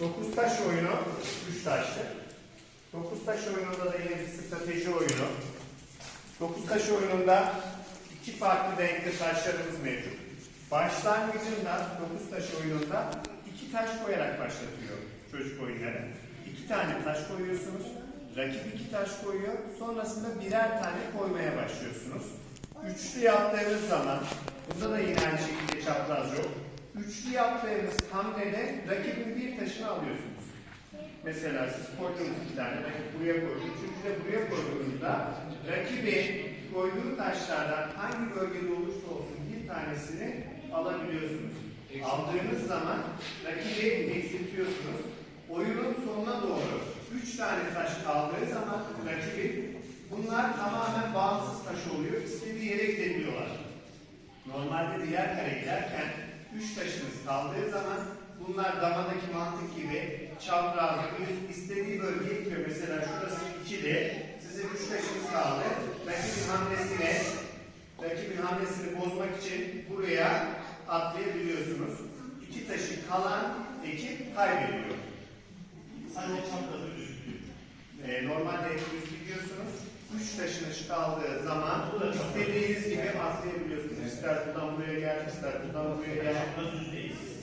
Dokuz taş oyunu, üç taşlı. Dokuz taş oyununda da yine bir strateji oyunu. Dokuz taş oyununda iki farklı renkli taşlarımız mevcut. Başlangıcında dokuz taş oyununda iki taş koyarak başlatıyor çocuk oyunları. İki tane taş koyuyorsunuz. Rakip iki taş koyuyor. Sonrasında birer tane koymaya başlıyorsunuz. Üçlü yaptığınız zaman, bunda da yine aynı şekilde çapraz yok. Üçlü yaptığınız hamlede rakibin bir taşını alıyorsunuz. Mesela siz koydunuz iki tane, rakip buraya koydu. Üçüncü de buraya koyduğunuzda rakibin koyduğu taşlardan hangi bölgede olursa olsun bir tanesini alabiliyorsunuz. Aldığınız zaman rakibi eksiltiyorsunuz. Oyunun sonuna doğru üç tane taş kaldığı zaman rakibin bunlar tamamen bağımsız taş oluyor. İstediği yere gidebiliyorlar. Normalde diğer kare giderken üç taşınız kaldığı zaman bunlar damadaki mantık gibi çapraz, düz istediği bölgeye gidiyor. Mesela şurası ikili, sizin üç taşınız kaldı. Rakibin hamlesine, rakibin hamlesini bozmak için buraya atlayabiliyorsunuz. İki taşı kalan ekip kaybediyor. Sadece çaprazı gözüküyor. Ee, normalde hepiniz biliyorsunuz. Üç taşınız kaldığı zaman. İster buradan buraya gel, ister buradan buraya gel.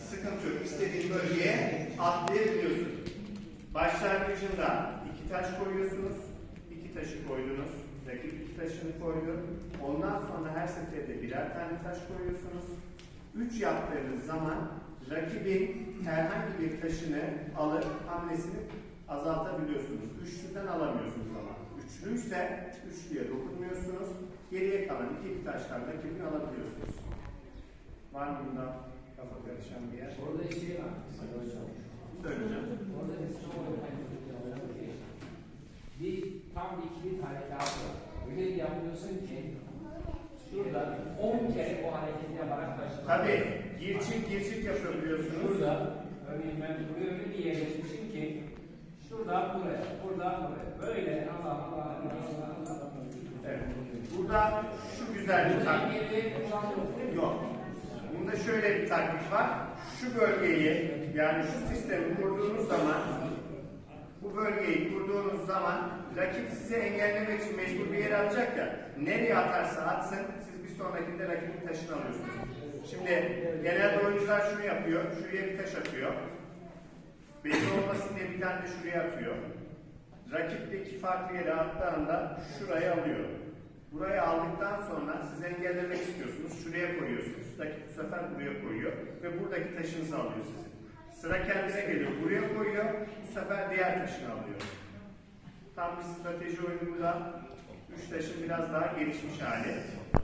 Sıkıntı yok. İstediğin bölgeye atlayabiliyorsun. Başlangıcında iki taş koyuyorsunuz. İki taşı koydunuz. Rakip iki taşını koydu. Ondan sonra her seferinde birer tane taş koyuyorsunuz. Üç yaptığınız zaman rakibin herhangi bir taşını alıp hamlesini azaltabiliyorsunuz. Üçlüden alamıyorsunuz ama. Üçlüyse üçlüye dokunmuyorsunuz. İki taştan rakibini alabiliyorsunuz. Var mı bunda kafa karışan bir yer? Orada şey var. Hocam. Söyleyeceğim. Orada bir son bir tam ikili tane kağıt var. Öyle bir yapıyorsun ki şurada 10 kere o hareketi yaparak başlıyorsun. Tabii girçik girçik yapabiliyorsunuz. Şurada örneğin ben buraya öyle bir yerleşmişim ki şuradan buraya, buradan buraya. Böyle Allah Allah Allah Allah Allah. Burada şu güzel bir taktik yok. Bunda şöyle bir taktik var. Şu bölgeyi yani şu sistemi kurduğunuz zaman bu bölgeyi kurduğunuz zaman rakip sizi engellemek için mecbur bir yere atacak ya. Nereye atarsa atsın siz bir sonrakinde rakibin taşını alıyorsunuz. Şimdi genelde oyuncular şunu yapıyor. Şuraya bir taş atıyor. Belli olmasın diye bir tane de şuraya atıyor. Rakip de iki farklı yere attığında şurayı alıyor. Burayı aldıktan sonra siz engellemek istiyorsunuz. Şuraya koyuyorsunuz. Rakip bu sefer buraya koyuyor ve buradaki taşınızı alıyor sizin. Sıra kendine geliyor. Buraya koyuyor. Bu sefer diğer taşını alıyor. Tam bir strateji oyununda üç taşın biraz daha gelişmiş hali.